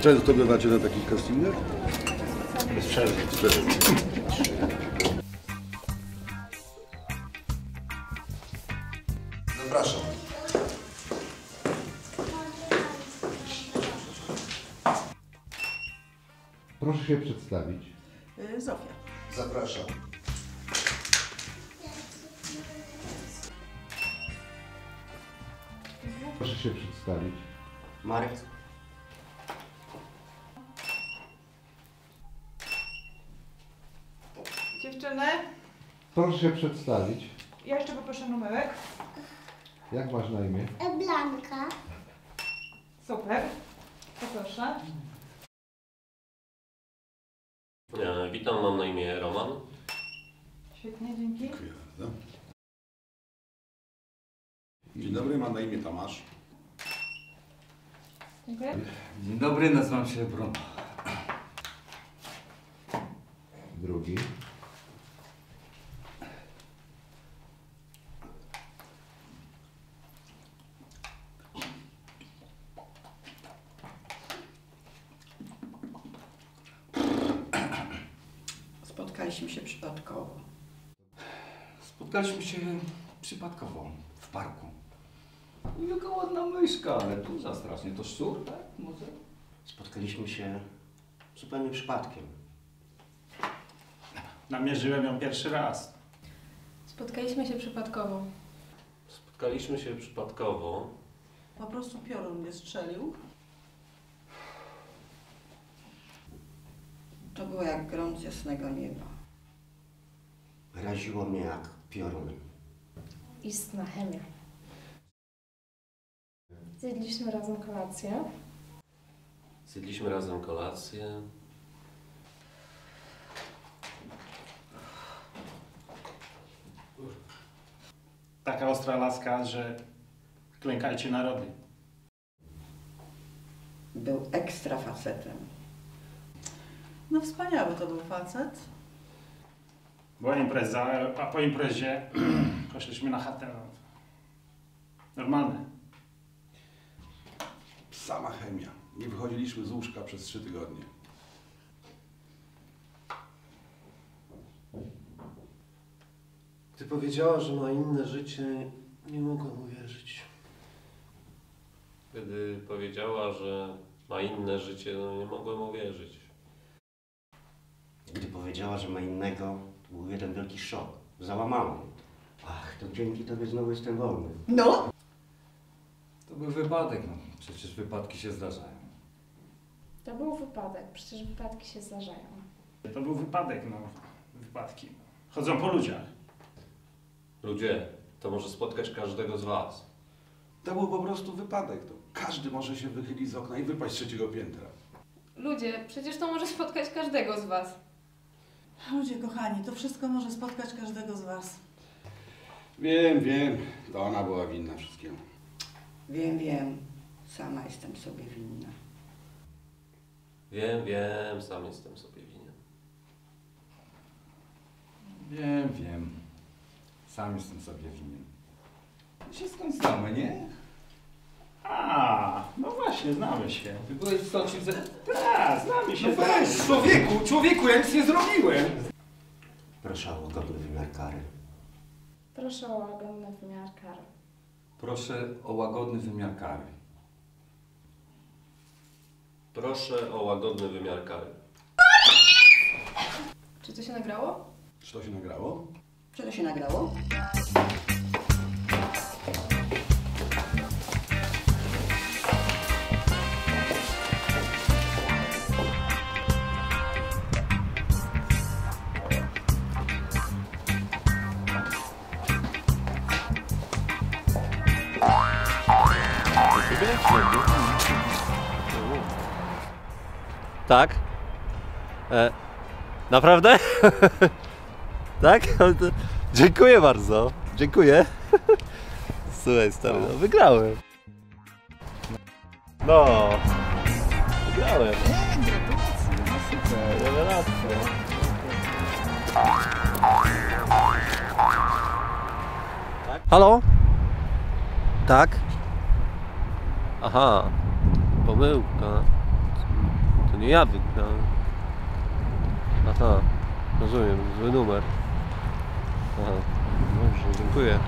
Często bywacie na takich castingach? Bez przerwy. Bez przerwy. Zapraszam. Proszę się przedstawić. Y, Zofia. Zapraszam. Proszę się przedstawić. Marek? Dziewczyny, Proszę się przedstawić. ja jeszcze poproszę numerek. Jak masz na imię? Blanka. Super. Poproszę. E, Witam, mam na imię Roman. Świetnie, dzięki. Dziękuję bardzo. Dzień dobry, mam na imię Tomasz. Dziękuję. Dzień dobry, nazywam się Bruno. Drugi. Spotkaliśmy się przypadkowo. Spotkaliśmy się przypadkowo w parku. I Jaka ładna myszka, ale duża strasznie. To szczur, tak? Może? Spotkaliśmy się zupełnie przypadkiem. Namierzyłem ją pierwszy raz. Spotkaliśmy się przypadkowo. Spotkaliśmy się przypadkowo. Po prostu piorun mnie strzelił. To było jak grom z jasnego nieba. Raziło mnie jak piorun. Istna chemia. Zjedliśmy razem kolację. Zjedliśmy razem kolację. Taka ostra laska, że klękajcie narody. Był ekstra facetem. No wspaniały to był facet. Była impreza, a po imprezie poszliśmy na chatę. No. Normalne. Sama chemia. Nie wychodziliśmy z łóżka przez trzy tygodnie. Gdy powiedziała, że ma inne życie, nie mogłem uwierzyć. Gdy powiedziała, że ma inne życie, no nie mogłem uwierzyć. Gdy powiedziała, że ma innego, był jeden wielki szok. Załamałem. Ach, to dzięki tobie znowu jestem wolny. No! To był wypadek, no. Przecież wypadki się zdarzają. To był wypadek, przecież wypadki się zdarzają. To był wypadek, no. Wypadki. Chodzą po ludziach. Ludzie, to może spotkać każdego z was. To był po prostu wypadek. To każdy może się wychylić z okna i wypaść z trzeciego piętra. Ludzie, przecież to może spotkać każdego z was. Ludzie kochani, to wszystko może spotkać każdego z was. Wiem, wiem. To ona była winna wszystkiemu. Wiem, wiem. Sama jestem sobie winna. Wiem, wiem, sam jestem sobie winien. Wiem, wiem. Sam jestem sobie winien. Skąd znamy, nie? Właśnie, znamy się. Ty byłeś w Soczi ze... Tak, znamy się. No weź, człowieku, człowieku, ja nic nie zrobiłem. Proszę o godny wymiar kary. Proszę o łagodny wymiar kary. Proszę o łagodny wymiar kary. Proszę o łagodny wymiar kary. Czy to się nagrało? Czy to się nagrało? Czy to się nagrało? Tak? E, naprawdę? tak? Dziękuję bardzo. Dziękuję. Słuchaj stary, no wygrałem. No. Wygrałem. Super. Halo? Tak? Aha. Pomyłka. nie ja wygrałem. Aha, rozumiem, zły numer. Aha, dobrze, dziękuję.